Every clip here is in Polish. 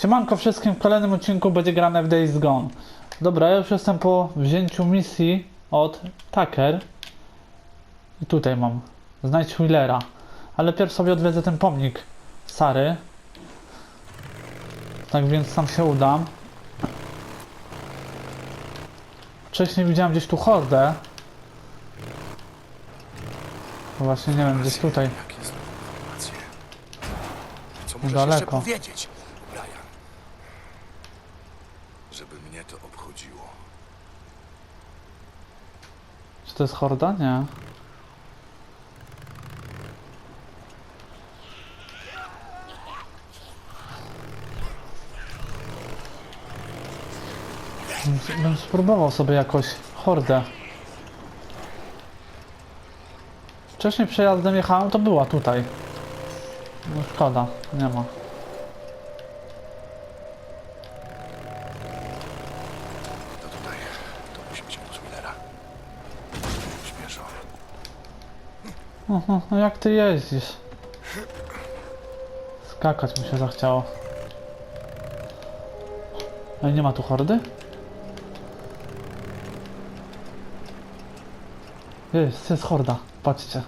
Siemanko wszystkim, w kolejnym odcinku będzie grane w Days Gone. Dobra, ja już jestem po wzięciu misji od Tucker. I tutaj mam. Znajdź Willera. Ale pierw sobie odwiedzę ten pomnik Sary. Tak więc tam się udam. Wcześniej widziałem gdzieś tu hordę. Właśnie nie wiem, gdzieś tutaj. Jakie są informacje? Co Daleko. jeszcze powiedzieć, Brian? Żeby mnie to obchodziło. Czy to jest horda? Nie. Bym- spróbował sobie jakoś hordę. Wcześniej przejazdem jechałem, to była tutaj. No szkoda, nie ma. No jak ty jeździsz? Skakać mi się zachciało. Ale nie ma tu hordy? Jest, jest horda. Patrzcie.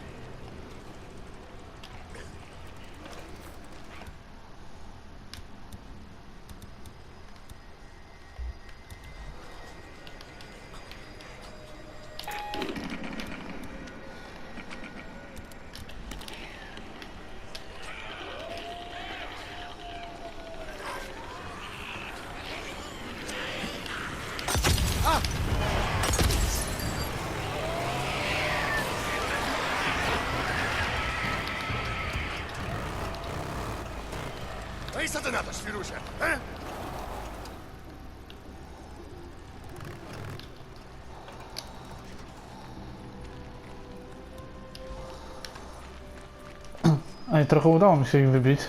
Ty na to, świrusie? E? Ej, trochę udało mi się ich wybić.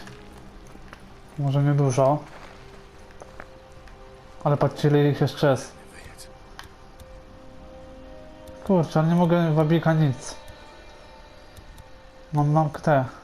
Może nie dużo. Ale patrzcie ich jeszcze jest. Kurczę, nie mogę wabika nic. Mam, mam te.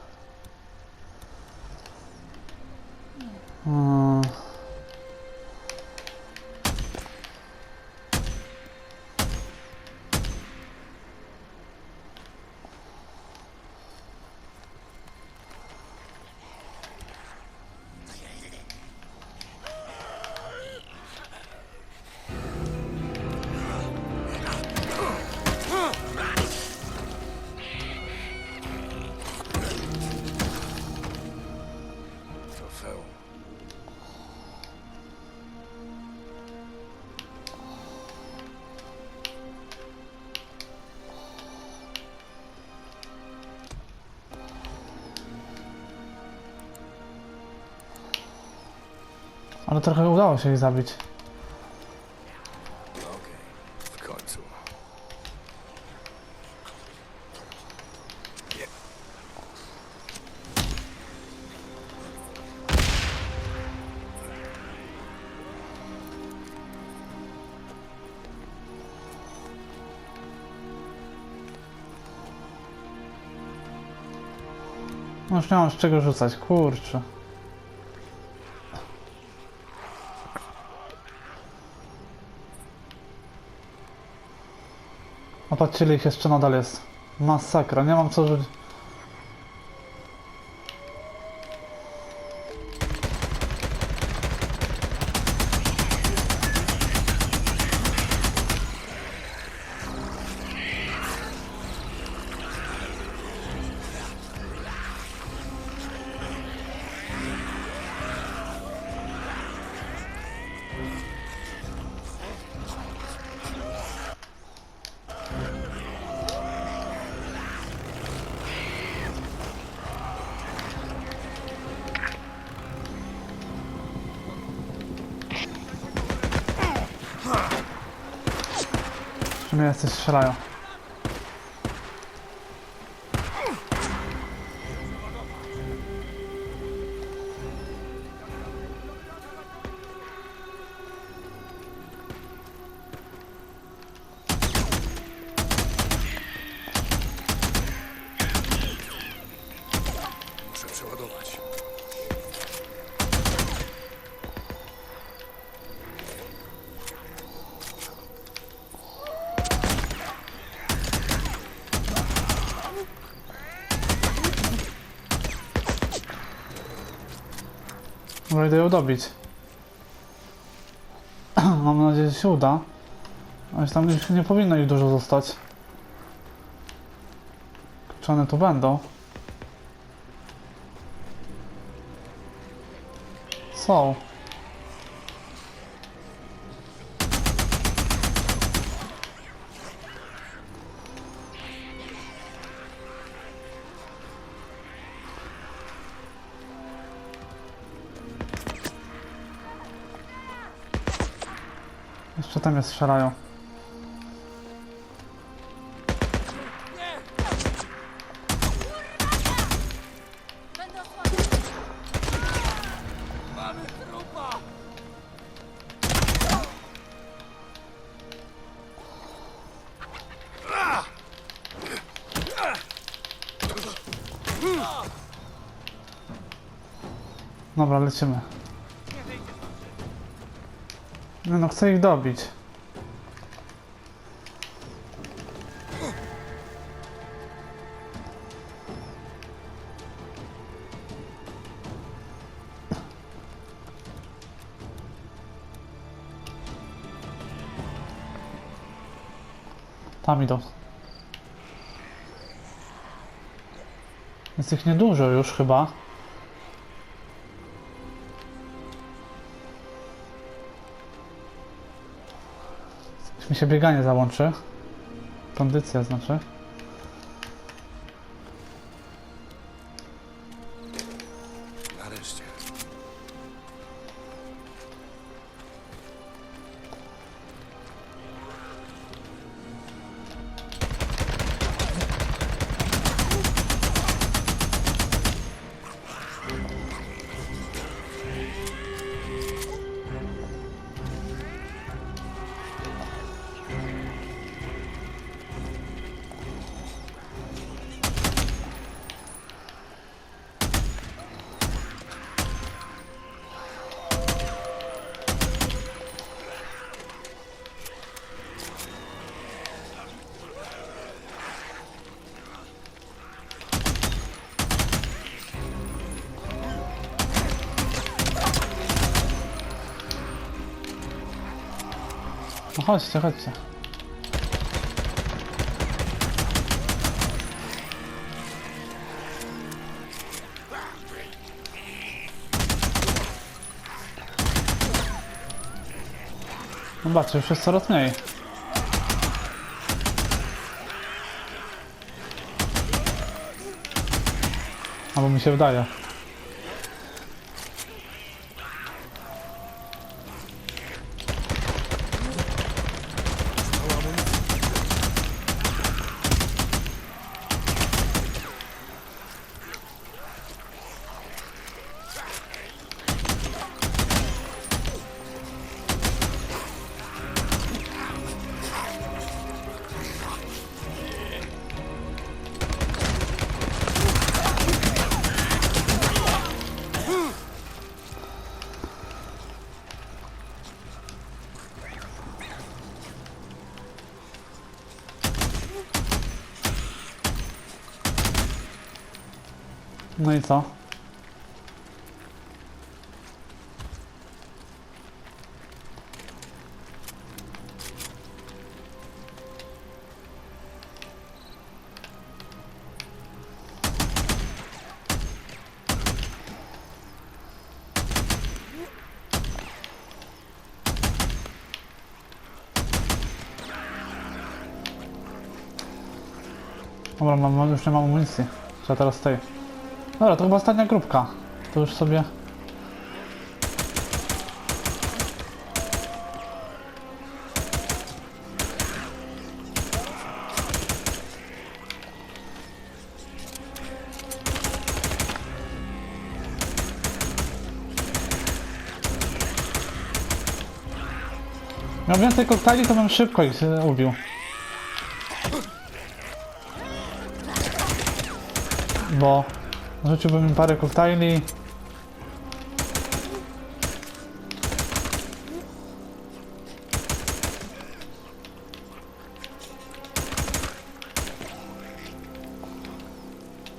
Ale trochę udało się ich zabić. Nie. No już nie mam z czego rzucać, kurczę. Ile ich jeszcze nadal jest. Masakra, nie mam co rzucić. Czy mnie jacyś strzelają? Idę ją dobić. Mam nadzieję, że się uda. Ale tam już nie powinno ich dużo zostać. Czy one tu będą? Są. Jeszcze tam je strzelają. Dobra, lecimy. Nie no, chcę ich dobić. Tam idą. Jest ich niedużo już chyba. Mi się bieganie załączy. Kondycja znaczy. No chodźcie, chodźcie. Zobaczcie, już jest coraz mniej. Albo mi się wydaje. No i co? Dobra, mam, mam- już nie mam amunicji. Trzeba teraz tej. Dobra, to chyba ostatnia grupka. To już sobie... Miał więcej koktajli, to bym szybko ich ubił. Bo rzuciłbym im parę koktajli.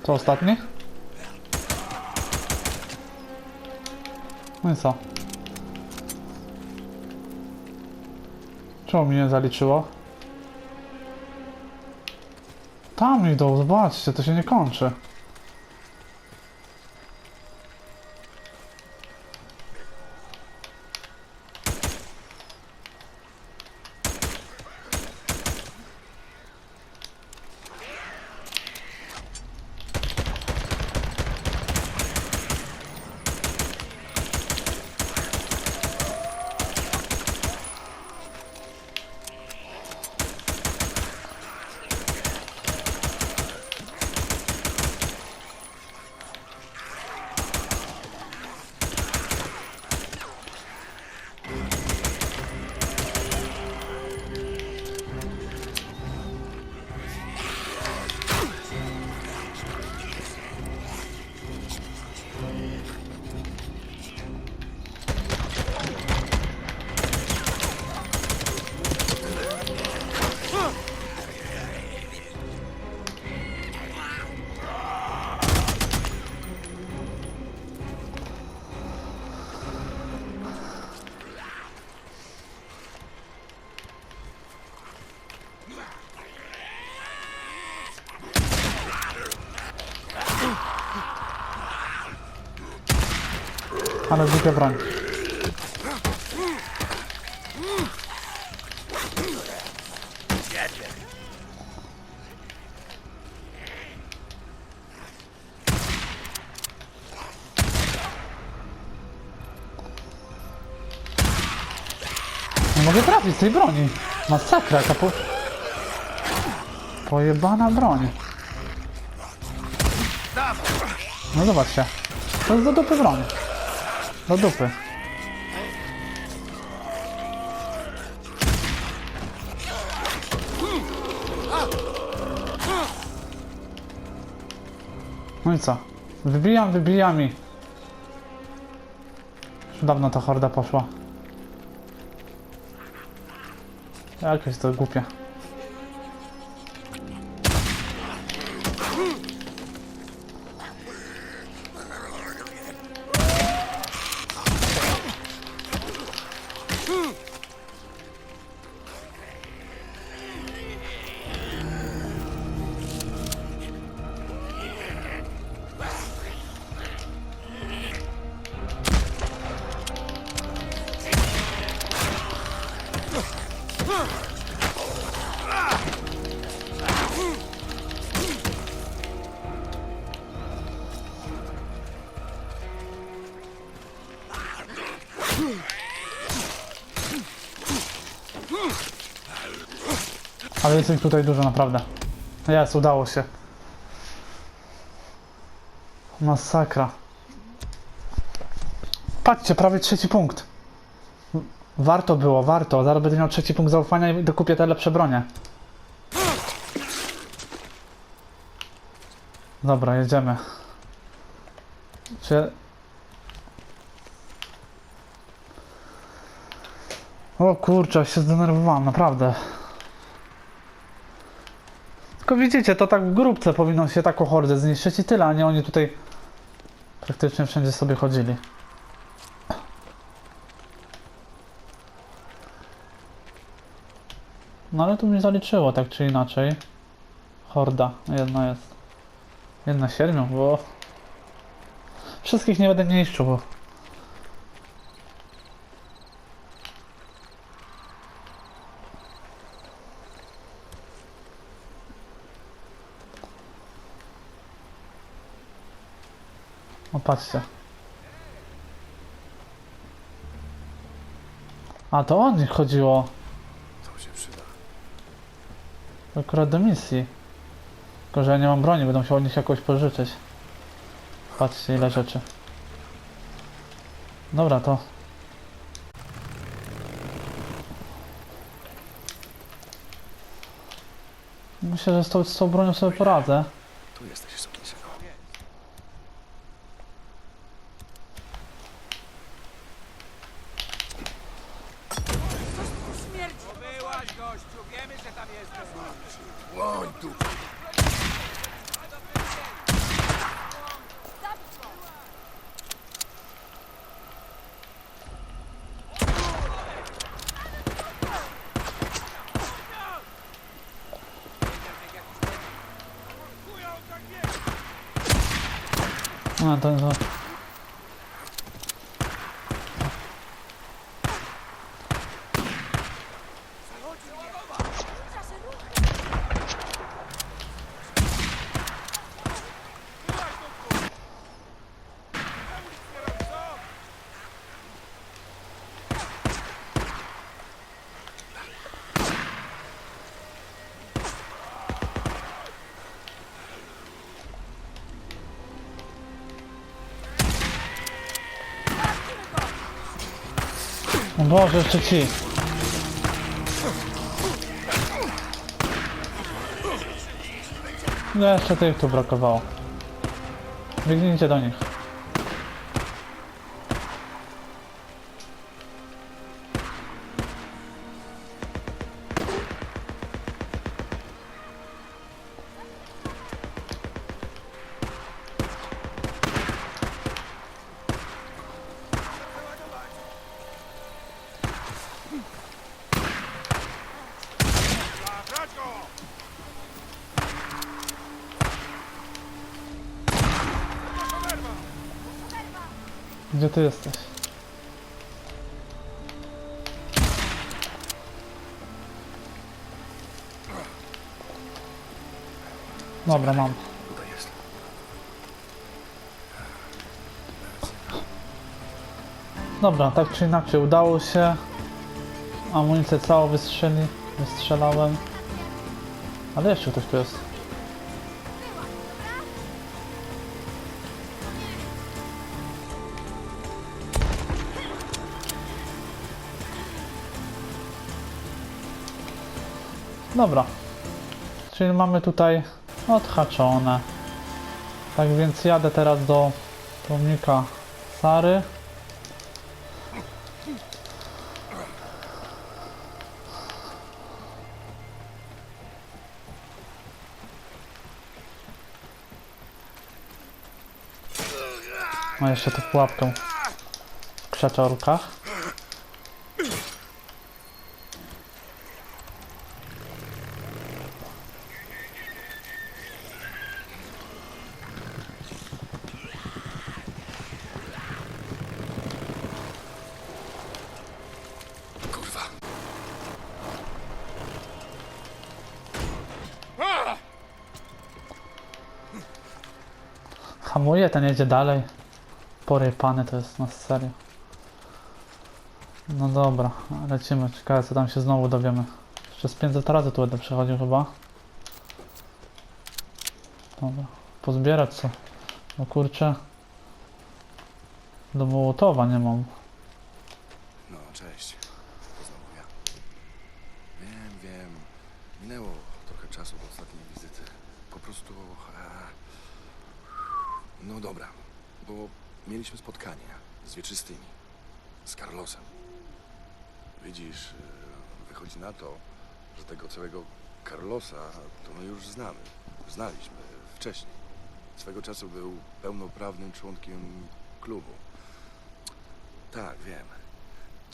To ostatni? No i co? Czemu mi nie zaliczyło? Tam idą, zobaczcie, to się nie kończy. Ale głupia broń. Nie mogę trafić z tej broni. Masakra, jaka po... Pojebana broń. No zobaczcie. To jest do dupy broń. Do dupy. No i co? Wybijam, wybijam i... Już dawno ta horda poszła. Jakieś to głupie. Ale jest ich tutaj dużo naprawdę. Jest, udało się. Masakra. Patrzcie, prawie trzeci punkt. Warto było, warto. Zaraz będę miał trzeci punkt zaufania i dokupię te lepsze bronie. Dobra, jedziemy. Czy... O kurczę, się zdenerwowałem, naprawdę. Tylko widzicie, to tak w grupce powinno się taką hordę zniszczyć i tyle, a nie oni tutaj praktycznie wszędzie sobie chodzili. No ale tu mi zaliczyło tak czy inaczej. Horda, jedna jest. Jedna siedmiu, bo... Wszystkich nie będę niszczył, bo... O, patrzcie. A to o nich chodziło. To się przyda. Akurat do misji. Tylko, że ja nie mam broni, będę musiał od nich jakoś pożyczyć. Patrzcie ile rzeczy. Dobra, to... Myślę, że z tą, z tą bronią sobie poradzę. Tu jesteś, sukinsynu. Byłaś, gościu, wiemy, że tam jesteś. Łoń tu! No to, to. O Boże, jeszcze ci. No jeszcze tych tu brakowało. Biegnijcie do nich. Gdzie ty jesteś? Dobra, mam. Dobra, tak czy inaczej udało się. Amunicję całą wystrzeli, wystrzelałem. Ale jeszcze ktoś tu jest. Dobra. Czyli mamy tutaj odhaczone. Tak więc jadę teraz do pomnika Sary. Ma jeszcze tę pułapkę w krzaczorkach. Ten jedzie dalej. Porypany to jest na serio. No dobra, lecimy. Ciekawe co tam się znowu dowiemy. Jeszcze z 500 razy tu będę przechodził chyba. Dobra, pozbierać co? No kurczę. Do Mołotowa nie mam. No, cześć. To znowu ja. Wiem, wiem. Minęło trochę czasu od ostatniej wizyty. Po prostu... E... No dobra, bo mieliśmy spotkanie z wieczystymi. Z Carlosem. Widzisz, e, wychodzi na to, że tego całego Carlosa to my już znamy. Znaliśmy wcześniej. Swego czasu był pełnoprawnym członkiem klubu. Tak, wiem.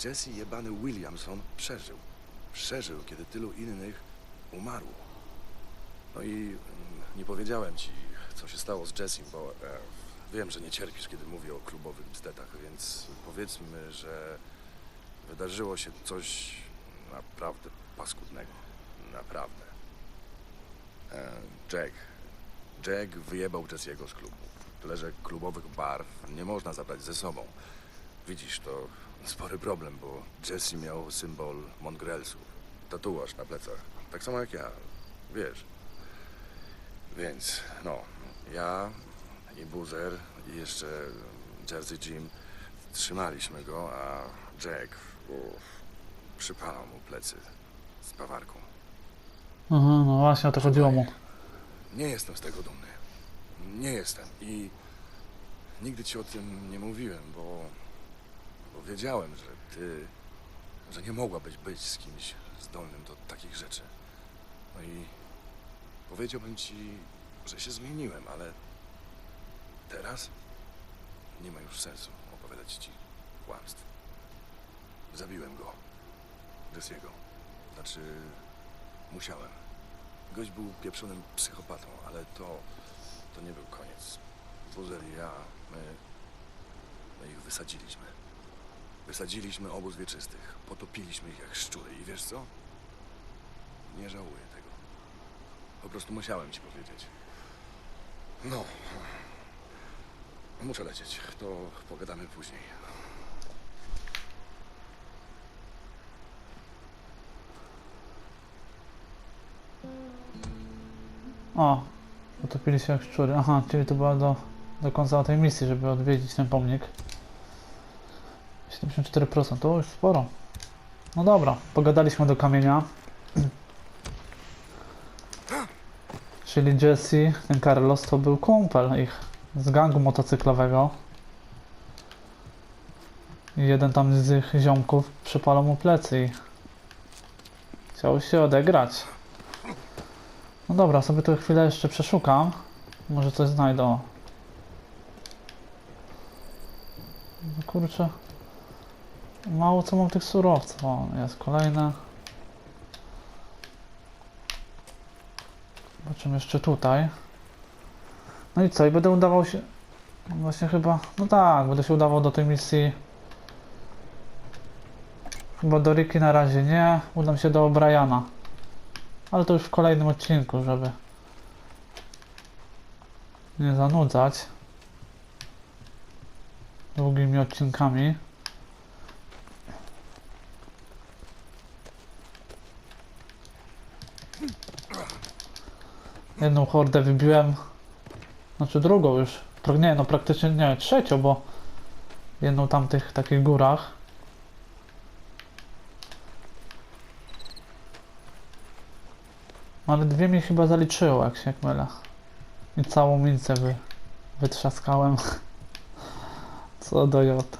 Jesse jebany Williamson przeżył. Przeżył, kiedy tylu innych umarło. No i mm, nie powiedziałem ci, co się stało z Jessim, bo e, wiem, że nie cierpisz, kiedy mówię o klubowych bzdetach, więc powiedzmy, że wydarzyło się coś naprawdę paskudnego. Naprawdę. E, Jack. Jack wyjebał Jessiego z klubu. Tyle, że klubowych barw nie można zabrać ze sobą. Widzisz, to spory problem, bo Jesse miał symbol Mongrelsów. Tatuaż na plecach. Tak samo jak ja. Wiesz. Więc, no, ja i Buzer i jeszcze Jersey Jim trzymaliśmy go, a Jack uff, przypalał mu plecy z bawarką. Aha, no właśnie o to chodziło mu. Nie jestem z tego dumny. Nie jestem i nigdy ci o tym nie mówiłem, bo, bo wiedziałem, że ty, że nie mogłabyś być z kimś zdolnym do takich rzeczy. No i powiedziałbym ci, że się zmieniłem, ale teraz nie ma już sensu opowiadać ci kłamstw. Zabiłem go. Jesse'ego. Znaczy, musiałem. Gość był pieprzonym psychopatą, ale to, to nie był koniec. Buzer i ja My, my ich wysadziliśmy. Wysadziliśmy obóz wieczystych. Potopiliśmy ich jak szczury i wiesz co? Nie żałuję tego. Po prostu musiałem ci powiedzieć. No. Muszę lecieć. To pogadamy później. O, utopili się jak szczury. Aha, czyli to była do, do końca tej misji, żeby odwiedzić ten pomnik. 74% to już sporo. No dobra, pogadaliśmy do kamienia. Czyli Jesse, ten Carlos to był kumpel ich z gangu motocyklowego. I jeden tam z ich ziomków przypalał mu plecy i chciał się odegrać. No dobra, sobie to chwilę jeszcze przeszukam. Może coś znajdę. No kurczę. Mało co mam tych surowców. O, jest kolejne. Zobaczymy jeszcze tutaj. No i co? I będę udawał się... Właśnie chyba... No tak, będę się udawał do tej misji. Chyba do Riki na razie nie. Udam się do O'Briana. Ale to już w kolejnym odcinku, żeby nie zanudzać długimi odcinkami. Jedną hordę wybiłem, znaczy drugą już, nie no praktycznie nie, trzecią, bo jedną tam tych takich górach. Ale dwie mi chyba zaliczyło, jak się mylę. I całą mincę wy, wytrzaskałem. Co do J.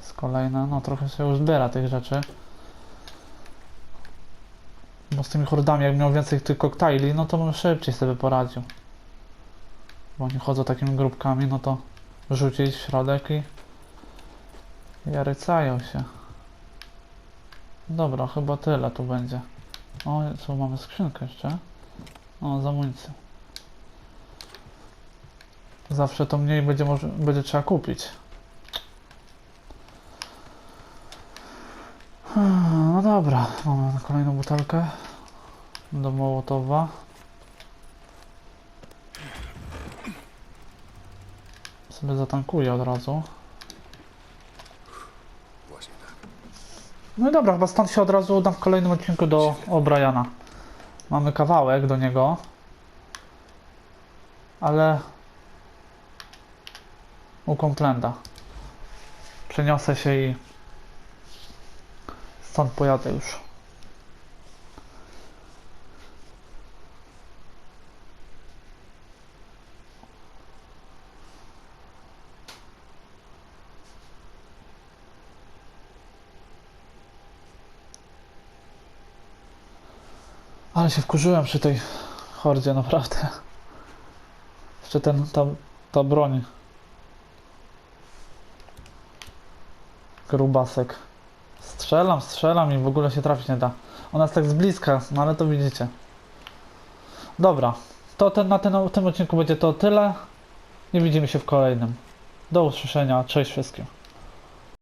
Z kolejna, no trochę się już zbiera tych rzeczy. Bo z tymi hordami, jak miał więcej tych koktajli, no to bym szybciej sobie poradził. Bo oni chodzą takimi grupkami, no to rzucić w środek i... i rycają się. Dobra, chyba tyle tu będzie. O, co mamy skrzynkę jeszcze? O, z amunicją. Zawsze to mniej będzie, będzie trzeba kupić. No dobra, mamy kolejną butelkę do Mołotowa. Sobie zatankuję od razu. Właśnie tak. No i dobra, chyba stąd się od razu udam w kolejnym odcinku do O'Briana. Mamy kawałek do niego. Ale... U Complenda. Przeniosę się i... Stąd pojadę już. Ale się wkurzyłem przy tej hordzie, naprawdę. Jeszcze ten, ta, ta broń. Grubasek. Strzelam, strzelam i w ogóle się trafić nie da. Ona jest tak z bliska, no ale to widzicie. Dobra, to ten, na ten, tym odcinku będzie to tyle. Nie widzimy się w kolejnym. Do usłyszenia, cześć wszystkim.